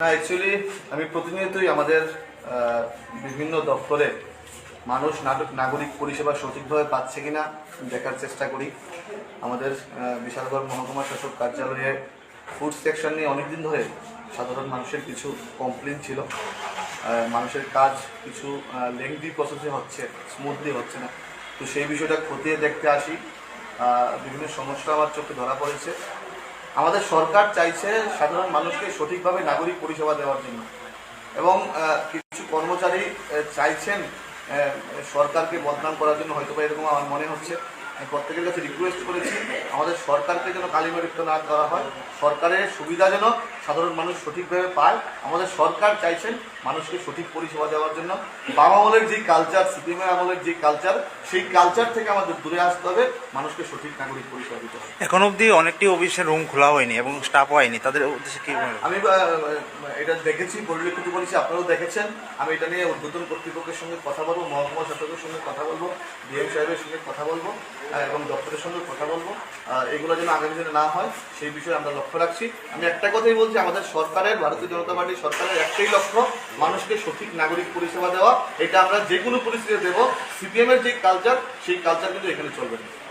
না অ্যাকচুয়ালি আমি প্রতিনিয়তই আমাদের বিভিন্ন দপ্তরে মানুষ, নাটক, নাগরিক পরিষেবা সঠিকভাবে পাচ্ছে কিনা দেখার চেষ্টা করি। আমাদের বিশালগড় মহকুমা শাসক কার্যালয়ে ফুড সেকশন নিয়ে অনেকদিন ধরে সাধারণ মানুষের কিছু কমপ্লেন ছিল। মানুষের কাজ কিছু লেংদি প্রসেসে হচ্ছে স্মুথলি হচ্ছে না। তো সেই বিষয়টা খতিয়ে দেখতে আসি। বিভিন্ন সমস্যা আমার চোখে ধরা পড়েছে। আমাদের সরকার চাইছে সাধারণ মানুষকে সঠিকভাবে নাগরিক পরিষেবা দেওয়ার জন্য। এবং কিছু কর্মচারী চাইছেন সরকারকে বদনাম করার জন্য। হয়তো বা এরকম আমার মনে হচ্ছে। প্রত্যেকের কাছে রিকোয়েস্ট করেছি, আমাদের সরকারকে যেন কালিমালিপ্ত না করা হয়। সরকারের সুবিধা যেন সাধারণ মানুষ সঠিকভাবে পায়। আমাদের সরকার চাইছেন মানুষকে সঠিক পরিষেবা দেওয়ার জন্য। বাম আমলের যে কালচার সিপিএম আমলের যে কালচার সেই কালচার থেকে আমাদের দূরে আসতে হবে। মানুষকে সঠিক নাগরিক পরিষেবা দিতে হবে। এখন অবধি অনেকটি অফিসের রুম খোলা হয়নি এবং স্টাফ হয়নি। তাদের উদ্দেশ্যে কি? আমি এটা দেখেছি পরিলক্ষিত করেছি আপনারাও দেখেছেন। আমি এটা নিয়ে উদ্বোধন কর্তৃপক্ষের সঙ্গে কথা বলব মহকুমা শাসকের সঙ্গে কথা বলব ডিএম সাহেবের সঙ্গে কথা বলব এবং দপ্তরের সঙ্গে কথা বলব। এগুলো যেন আগামী দিনে না হয় সেই বিষয়ে আমরা লক্ষ্য রাখছি। আমি একটা কথাই বলছি আমাদের সরকারের, ভারতীয় জনতা পার্টির সরকারের একটাই লক্ষ্য, মানুষকে সঠিক নাগরিক পরিষেবা দেওয়া। এটা আমরা যে কোনো পরিস্থিতিতে দেবো। সিপিএম এর যে কালচার সেই কালচার কিন্তু এখানে চলবে না।